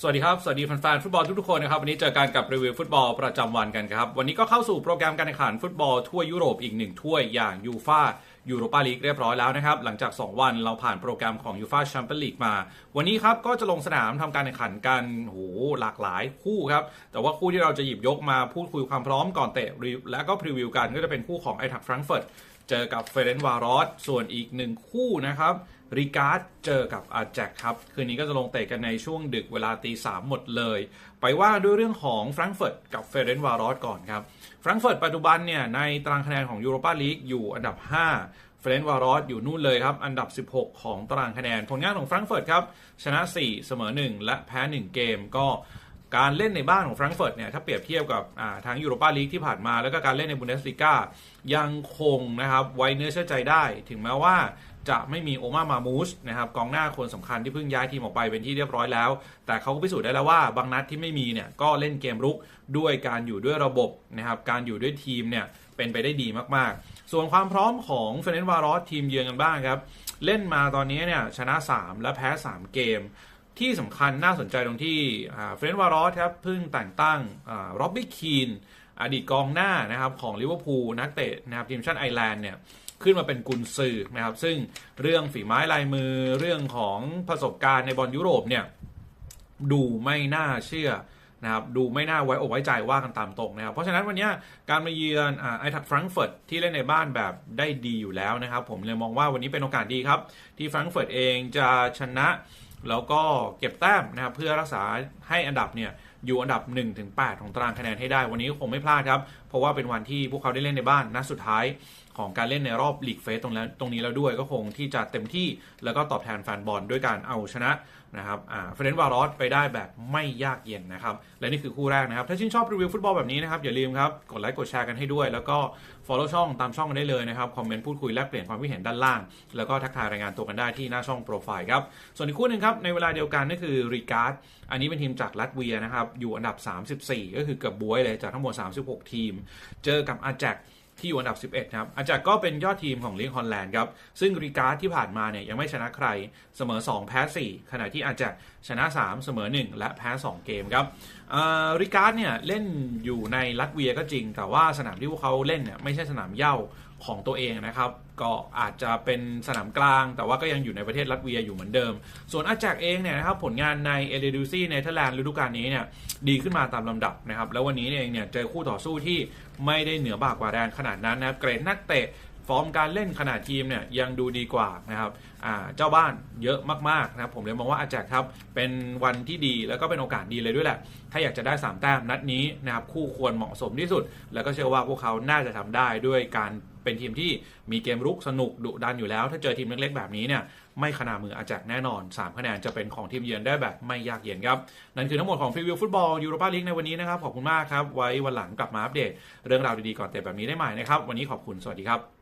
สวัสดีครับ สวัสดีแฟนๆฟุตบอลทุกๆคนนะครับ วันนี้เจอกันกับรีวิวฟุตบอลประจำวันกันครับ วันนี้ก็เข้าสู่โปรแกรมการแข่งขันฟุตบอลทั่วยุโรปอีกหนึ่งถ้วยอย่างยูฟายูโรปาลีกเรียบร้อยแล้วนะครับ หลังจาก 2 วันเราผ่านโปรแกรมของยูฟาแชมเปี้ยนลีกมา วันนี้ครับก็จะลงสนามทำการแข่งขันกันโหหลากหลายคู่ครับ แต่ว่าคู่ที่เราจะหยิบยกมาพูดคุยความพร้อมก่อนเตะและก็พรีวิวกันก็จะเป็นคู่ของไอทักแฟรงก์เฟิร์ต เจอกับเฟเรนวารอสส่วนอีกหนึ่งคู่นะครับริการ์ดเจอกับอาแจกครับ คืนนี้ก็จะลงเตะกันในช่วงดึกเวลาตีสามหมดเลย ไปว่าด้วยเรื่องของแฟรงก์เฟิร์ตกับเฟเรนวารอสก่อนครับแฟรงก์เฟิร์ตปัจจุบันเนี่ยในตารางคะแนนของยูโรปาลีกอยู่อันดับ 5เฟรนวารอสอยู่นู่นเลยครับ อันดับ 16 ของตารางคะแนน ผลงานของแฟรงก์เฟิร์ตครับ ชนะ 4 เสมอ 1 และแพ้ 1 เกมก็ การเล่นในบ้านของแฟรงก์เฟิร์ตเนี่ยถ้าเปรียบเทียบกับทางยูโรปาลีกที่ผ่านมา แล้วก็การเล่นในบุนเดสลีกายังคงนะครับไว้เนื้อเชื่อใจได้ ถึงแม้ว่าจะไม่มีโอมามามูสนะครับกองหน้าคนสำคัญที่เพิ่งย้ายทีมออกไปเป็นที่เรียบร้อยแล้ว แต่เขาก็พิสูจน์ได้แล้วว่าบางนัดที่ไม่มีเนี่ยก็เล่นเกมรุกด้วยการอยู่ด้วยระบบนะครับการอยู่ด้วยทีมเนี่ยเป็นไปได้ดีมากๆ ส่วนความพร้อมของเฟรนวารอสทีมเยือนกันบ้างครับ เล่นมาตอนนี้เนี่ยชนะ 3 และแพ้ 3 เกม ที่สำคัญน่าสนใจตรงที่เฟรนวารอสครับเพิ่งแต่งตั้งร็อบบี้คีนอดีตกองหน้านะครับของลิเวอร์พูลนักเตะนะครับทีมชาติไอร์แลนด์เนี่ยขึ้นมาเป็นกุนซือนะครับ ซึ่งเรื่องฝีไม้ลายมือเรื่องของประสบการณ์ในบอลยุโรปเนี่ยดูไม่น่าเชื่อนะครับดูไม่น่าไว้อกไว้ใจว่ากันตามตรงนะครับ เพราะฉะนั้นวันนี้การมาเยือนไอทักแฟรงก์เฟิร์ตที่เล่นในบ้านแบบได้ดีอยู่แล้วนะครับ ผมเลยมองว่าวันนี้เป็นโอกาสดีครับ ที่แฟรงก์เฟิร์ตเองจะชนะ แล้วก็เก็บแต้มนะครับเพื่อรักษาให้อันดับเนี่ยอยู่อันดับ 1-8 ของตารางคะแนนให้ได้วันนี้คงไม่พลาดครับ เพราะว่าเป็นวันที่พวกเขาได้เล่นในบ้านนัดสุดท้ายของการเล่นในรอบลีกเฟสตรงนี้ตรงนี้แล้วด้วยก็คงที่จะเต็มที่แล้วก็ตอบแทนแฟนบอลด้วยการเอาชนะนะครับเฟรนด์วารอสไปได้แบบไม่ยากเย็นนะครับ และนี่คือคู่แรกนะครับ ถ้าชื่นชอบรีวิวฟุตบอลแบบนี้นะครับ อย่าลืมครับ กดไลค์กดแชร์กันให้ด้วย แล้วก็ follow ช่องตามช่องกันได้เลยนะครับ คอมเมนต์พูดคุยแลกเปลี่ยนความคิดเห็นด้านล่าง แล้วก็ทักทายรายงานตัวกันได้ที่หน้าช่องโปรไฟล์ครับส่วนอีกคู่หนึ่งครับในเวลาเดียวกันนั่นคือรีการ์ดอันนี้เป็นทีมจากลัตเวียนะครับอยู่อันดับ 34 ก็คือเกือบบวยเลยจากทั้งหมด 36 ทีม เจอกับอาแจกที่อยู่อันดับ 11 ครับ อาจากก็เป็นยอดทีมของลีกฮอลแลนด์ครับ ซึ่งริการ์ดที่ผ่านมาเนี่ยยังไม่ชนะใคร เสมอ 2 แพ้ 4 ขณะที่อาจากชนะ 3 เสมอ 1 และแพ้ 2 เกมครับริการ์ดเนี่ยเล่นอยู่ในลัตเวียก็จริง แต่ว่าสนามที่พวกเขาเล่นเนี่ยไม่ใช่สนามเย่า ของตัวเองนะครับ ก็อาจจะเป็นสนามกลาง แต่ว่าก็ยังอยู่ในประเทศลัตเวียอยู่เหมือนเดิม ส่วนอาจากเองเนี่ยนะครับผลงานในเอเดดูซี่เนเธอร์แลนด์ฤดูกาลนี้เนี่ยดีขึ้นมาตามลำดับนะครับ แล้ววันนี้เองเนี่ยเจอคู่ต่อสู้ที่ไม่ได้เหนือบ่ากว่าแรงขนาดนั้นนะครับเกรดนักเตะฟอร์มการเล่นขนาดทีมเนี่ยยังดูดีกว่านะครับเจ้าบ้านเยอะมากๆนะครับผมเลยมองว่าอาจจะครับเป็นวันที่ดีแล้วก็เป็นโอกาสดีเลยด้วยแหละ ถ้าอยากจะได้ 3 แต้มนัดนี้นะครับคู่ควรเหมาะสมที่สุด แล้วก็เชื่อว่าพวกเขาน่าจะทำได้ด้วยการ เป็นทีมที่มีเกมรุกสนุกดุดันอยู่แล้ว ถ้าเจอทีมเล็กๆแบบนี้เนี่ยไม่ขนามืออาจากแน่นอน 3 คะแนนจะเป็นของทีมเยือนได้แบบไม่ยากเย็นครับ นั่นคือทั้งหมดของฟรีวิวฟุตบอลยูโรปาลีกในวันนี้นะครับ ขอบคุณมากครับ ไว้วันหลังกลับมาอัปเดต เรื่องราวดีๆก่อนเตะแบบนี้ได้ใหม่นะครับ วันนี้ขอบคุณ สวัสดีครับ